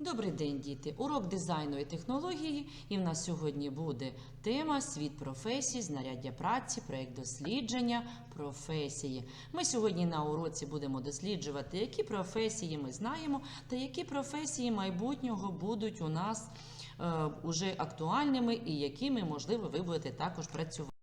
Добрий день, діти! Урок дизайну і технології. І в нас сьогодні буде тема Світ професій, знаряддя праці, проєкт дослідження, професії. Ми сьогодні на уроці будемо досліджувати, які професії ми знаємо, та які професії майбутнього будуть у нас е, актуальними і якими, можливо, ви будете також працювати.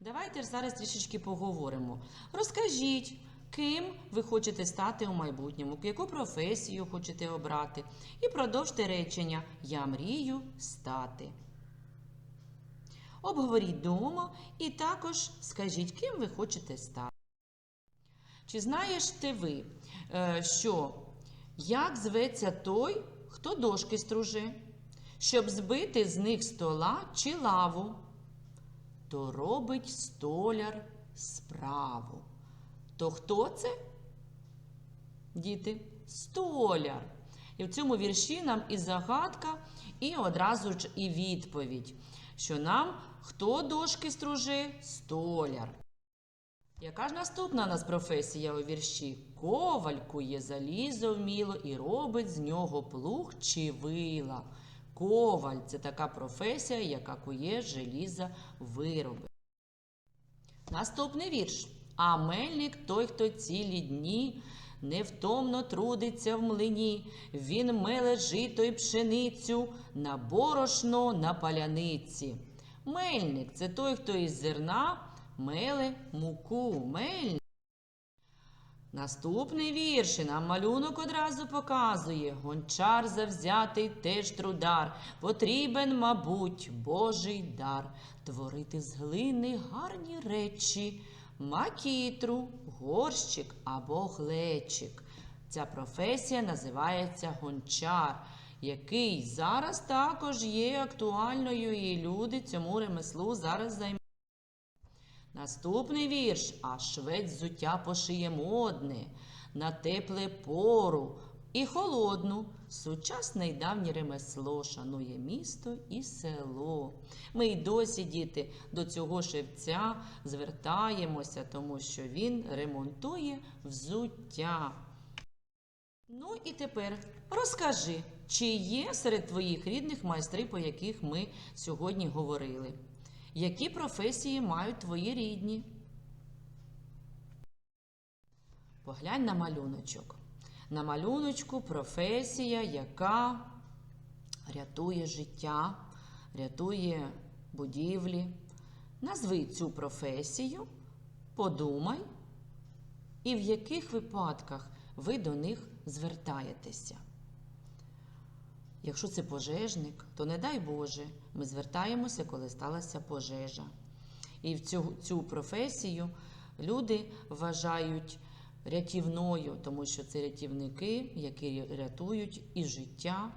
Давайте зараз трішечки поговоримо. Розкажіть, ким ви хочете стати у майбутньому, яку професію хочете обрати. І продовжте речення Я мрію стати. Обговоріть дома і також скажіть, ким ви хочете стати. Чи знаєте ви, е, що як зветься той, хто дошки струже, щоб збити з них стола чи лаву? то робить столяр справу. То хто це? Діти, столяр. І в цьому вірші нам і загадка, і одразу ж і відповідь, що нам хто дошки струже? Столяр. Яка ж наступна у нас професія у вірші? Коваль кує залізо вміло і робить з нього плуг чи вила. Коваль це така професія, яка кує желіза вироби. Наступний вірш. А мельник той, хто цілі дні невтомно трудиться в млині. Він меле жито й пшеницю на борошно на паляниці. Мельник це той, хто із зерна меле муку. Мельник. Наступний вірш нам малюнок одразу показує. Гончар завзятий теж трудар. Потрібен, мабуть, Божий дар. Творити з глини гарні речі, макітру, горщик або глечик. Ця професія називається гончар, який зараз також є актуальною, і люди цьому ремеслу зараз займаються. Наступний вірш. А швець зуття пошиє модне, на тепле пору і холодну. Сучасне й давнє ремесло шанує місто і село. Ми й досі, діти, до цього шевця звертаємося, тому що він ремонтує взуття. Ну і тепер розкажи, чи є серед твоїх рідних майстри, по яких ми сьогодні говорили? Які професії мають твої рідні? Поглянь на малюночок. На малюночку професія, яка рятує життя, рятує будівлі. Назви цю професію, подумай, і в яких випадках ви до них звертаєтеся. Якщо це пожежник, то не дай Боже, ми звертаємося, коли сталася пожежа. І в цю, цю професію люди вважають рятівною, тому що це рятівники, які рятують і життя,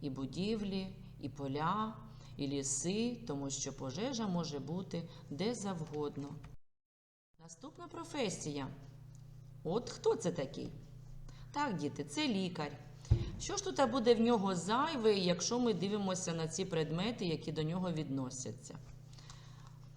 і будівлі, і поля, і ліси, тому що пожежа може бути де завгодно. Наступна професія. От хто це такий? Так, діти, це лікар. Що ж тут буде в нього зайве, якщо ми дивимося на ці предмети, які до нього відносяться?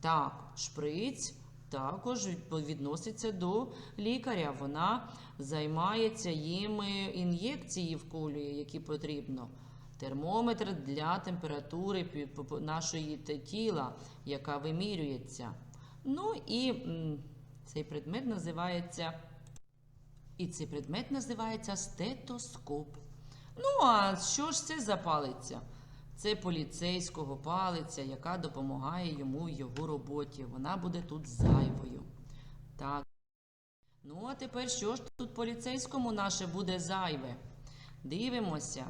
Так, шприць також відноситься до лікаря. Вона займається їм ін'єкції вколює, які потрібно. Термометр для температури нашої тіла, яка вимірюється. Ну і цей предмет називається. І цей предмет називається стетоскоп. Ну, а що ж це за палиця? Це поліцейського палиця, яка допомагає йому в його роботі. Вона буде тут зайвою. Так. Ну, а тепер що ж тут поліцейському наше буде зайве? Дивимося.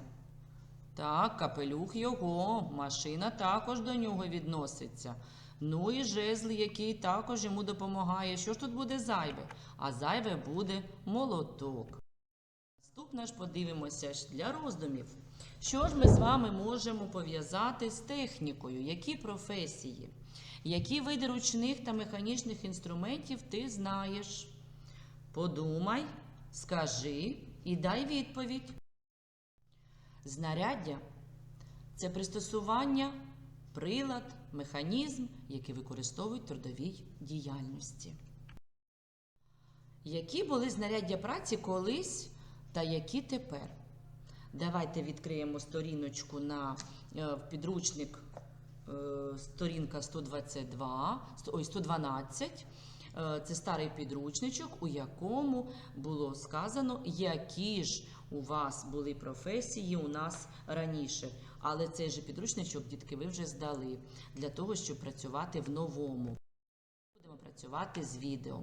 Так, капелюх його, машина також до нього відноситься. Ну і жезл, який також йому допомагає. Що ж тут буде зайве? А зайве буде молоток. Наступне ж подивимося для роздумів. Що ж ми з вами можемо пов'язати з технікою? Які професії? Які види ручних та механічних інструментів ти знаєш? Подумай, скажи і дай відповідь. Знаряддя це пристосування, прилад, механізм, який використовують в трудовій діяльності. Які були знаряддя праці колись та які тепер? Давайте відкриємо сторіночку на е, підручник е, сторінка 122, ой, 112. Е, Це старий підручничок, у якому було сказано, які ж у вас були професії у нас раніше. Але цей же підручничок, дітки, ви вже здали для того, щоб працювати в новому. Будемо працювати з відео.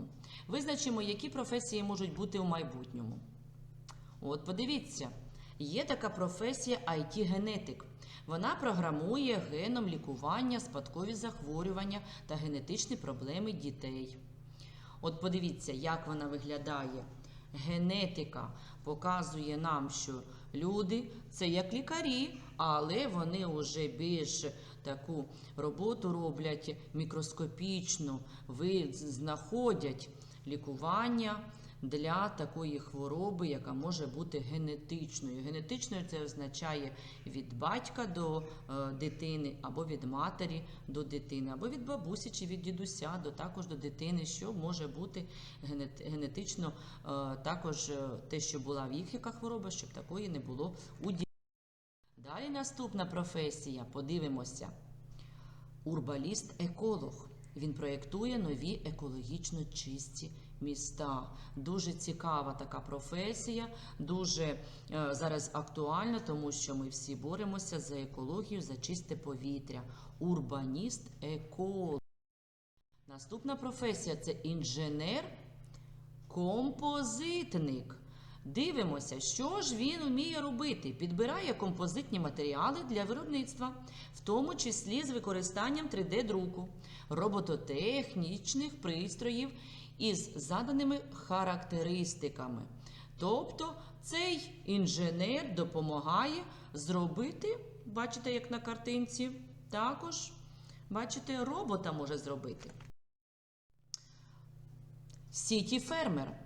Визначимо, які професії можуть бути у майбутньому. От подивіться, є така професія IT-генетик. Вона програмує геном лікування, спадкові захворювання та генетичні проблеми дітей. От подивіться, як вона виглядає. Генетика показує нам, що люди це як лікарі, але вони вже більш таку роботу роблять мікроскопічну, знаходять лікування для такої хвороби, яка може бути генетичною. Генетичною це означає від батька до е, дитини, або від матері до дитини, або від бабусі чи від дідуся до також до дитини, що може бути генет- генетично е, також е, те, що була в їх яка хвороба, щоб такої не було у дітей. Далі наступна професія. Подивимося. Урбаліст-еколог. Він проєктує нові екологічно чисті міста. Дуже цікава така професія, дуже е, зараз актуальна, тому що ми всі боремося за екологію, за чисте повітря. Урбаніст-еколог. Наступна професія це інженер-композитник. Дивимося, що ж він вміє робити. Підбирає композитні матеріали для виробництва, в тому числі з використанням 3D-друку, робототехнічних пристроїв із заданими характеристиками. Тобто цей інженер допомагає зробити, бачите, як на картинці, також, бачите, робота може зробити. Сіті фермер.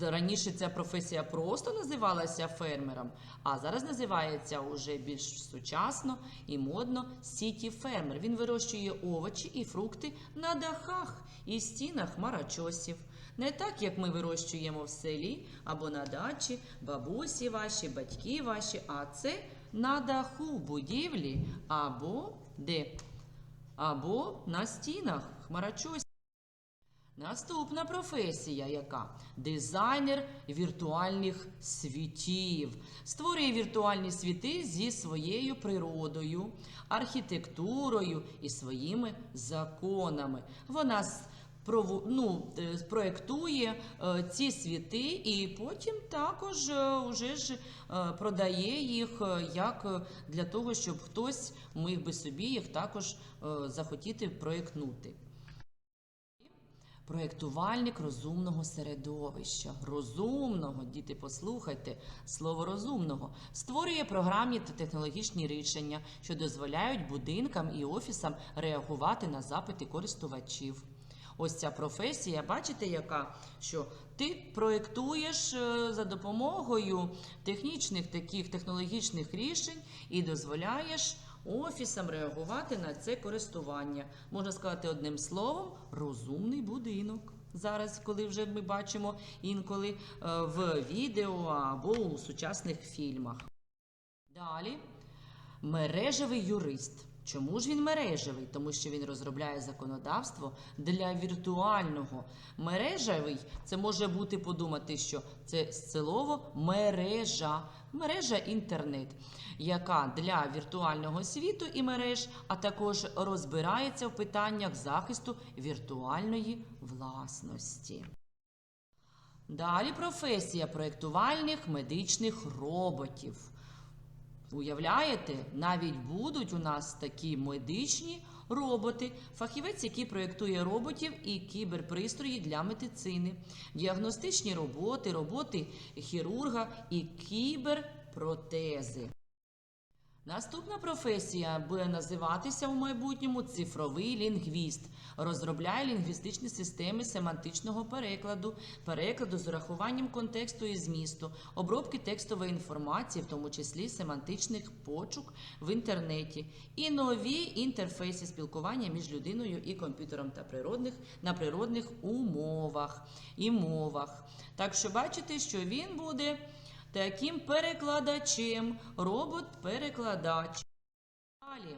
Раніше ця професія просто називалася фермером, а зараз називається уже більш сучасно і модно сіті фермер. Він вирощує овочі і фрукти на дахах і стінах марачосів. Не так, як ми вирощуємо в селі або на дачі, бабусі ваші, батьки ваші, а це на даху будівлі або де? Або на стінах хмарочосів. Наступна професія, яка дизайнер віртуальних світів, створює віртуальні світи зі своєю природою, архітектурою і своїми законами. Вона ну, е, проєктує е, ці світи і потім також е, уже ж продає їх як для того, щоб хтось міг би собі їх також захотіти проєктнути. Проєктувальник розумного середовища. Розумного, діти, послухайте, слово розумного створює програмні та технологічні рішення, що дозволяють будинкам і офісам реагувати на запити користувачів. Ось ця професія, бачите, яка що ти проєктуєш е, за допомогою технічних таких технологічних рішень і дозволяєш офісам реагувати на це користування. Можна сказати одним словом, розумний будинок. Зараз, коли вже ми бачимо інколи е, в відео або у сучасних фільмах. Далі мережевий юрист. Чому ж він мережевий? Тому що він розробляє законодавство для віртуального. Мережевий це може бути подумати, що це слово мережа, мережа інтернет, яка для віртуального світу і мереж, а також розбирається в питаннях захисту віртуальної власності. Далі професія проєктувальних медичних роботів. Уявляєте, навіть будуть у нас такі медичні роботи, фахівець, який проєктує роботів і кіберпристрої для медицини, діагностичні роботи, роботи хірурга і кіберпротези. Наступна професія буде називатися у майбутньому цифровий лінгвіст. Розробляє лінгвістичні системи семантичного перекладу, перекладу з урахуванням контексту і змісту, обробки текстової інформації, в тому числі семантичних почук в інтернеті, і нові інтерфейси спілкування між людиною і комп'ютером та природних на природних умовах і мовах. Так що бачите, що він буде таким перекладачем, робот-перекладач. Далі.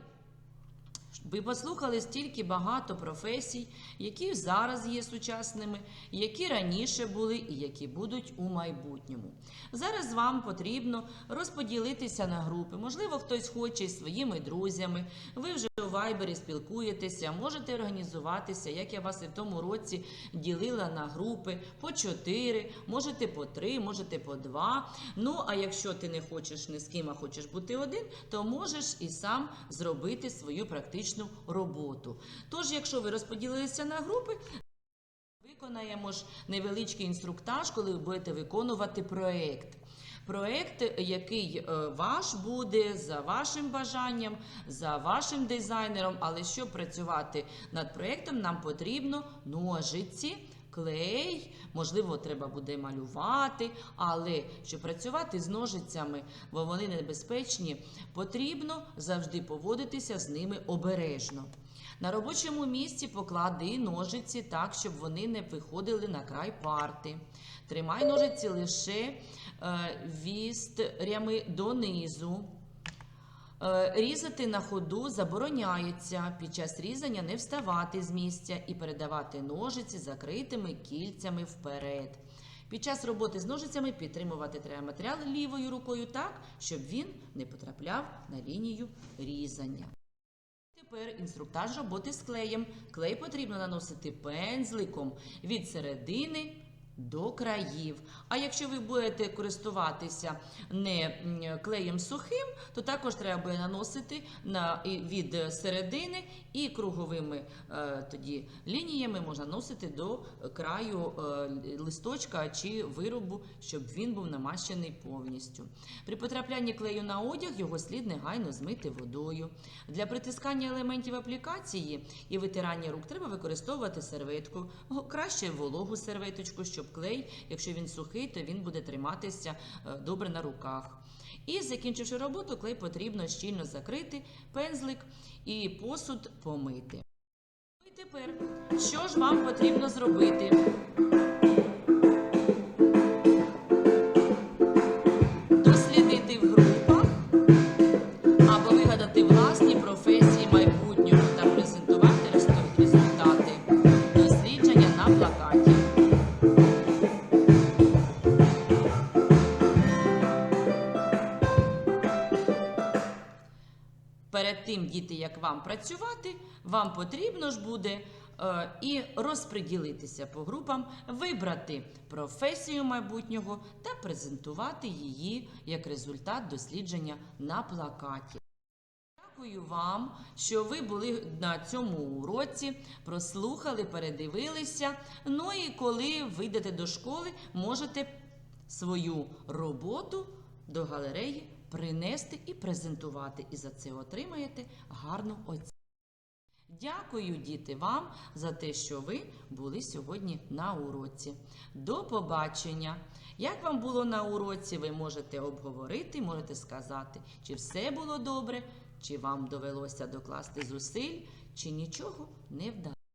Ви послухали стільки багато професій, які зараз є сучасними, які раніше були і які будуть у майбутньому. Зараз вам потрібно розподілитися на групи. Можливо, хтось хоче із своїми друзями. Ви вже у вайбері спілкуєтеся, можете організуватися, як я вас і в тому році ділила на групи по 4, можете по 3, можете по 2. Ну, а якщо ти не хочеш ні з ким, а хочеш бути один, то можеш і сам зробити свою практичну роботу. Тож, якщо ви розподілилися на групи, виконаємо ж невеличкий інструктаж, коли ви будете виконувати проєкт. Проєкт, який е, ваш буде за вашим бажанням, за вашим дизайнером. Але щоб працювати над проєктом, нам потрібно ножиці, клей, можливо, треба буде малювати. Але щоб працювати з ножицями, бо вони небезпечні, потрібно завжди поводитися з ними обережно. На робочому місці поклади ножиці так, щоб вони не виходили на край парти. Тримай ножиці лише е, вістрями донизу. Е, Різати на ходу забороняється. Під час різання не вставати з місця і передавати ножиці закритими кільцями вперед. Під час роботи з ножицями підтримувати треба матеріал лівою рукою так, щоб він не потрапляв на лінію різання. Тепер інструктаж роботи з клеєм. Клей потрібно наносити пензликом від середини до країв. А якщо ви будете користуватися не клеєм сухим, то також треба наносити на, від середини і круговими е, тоді лініями можна наносити до краю е, листочка чи виробу, щоб він був намащений повністю. При потраплянні клею на одяг його слід негайно змити водою. Для притискання елементів аплікації і витирання рук треба використовувати серветку, краще вологу серветочку, щоб клей, якщо він сухий, то він буде триматися е, добре на руках. І закінчивши роботу, клей потрібно щільно закрити, пензлик і посуд помити. І тепер, що ж вам потрібно зробити? Перед тим, діти, як вам працювати, вам потрібно ж буде е, і розподілитися по групам, вибрати професію майбутнього та презентувати її як результат дослідження на плакаті. Дякую вам, що ви були на цьому уроці, прослухали, передивилися. Ну і коли вийдете до школи, можете свою роботу до галереї принести і презентувати. І за це отримаєте гарну оцінку. Дякую, діти, вам за те, що ви були сьогодні на уроці. До побачення! Як вам було на уроці, ви можете обговорити, можете сказати, чи все було добре, чи вам довелося докласти зусиль, чи нічого не вдалося.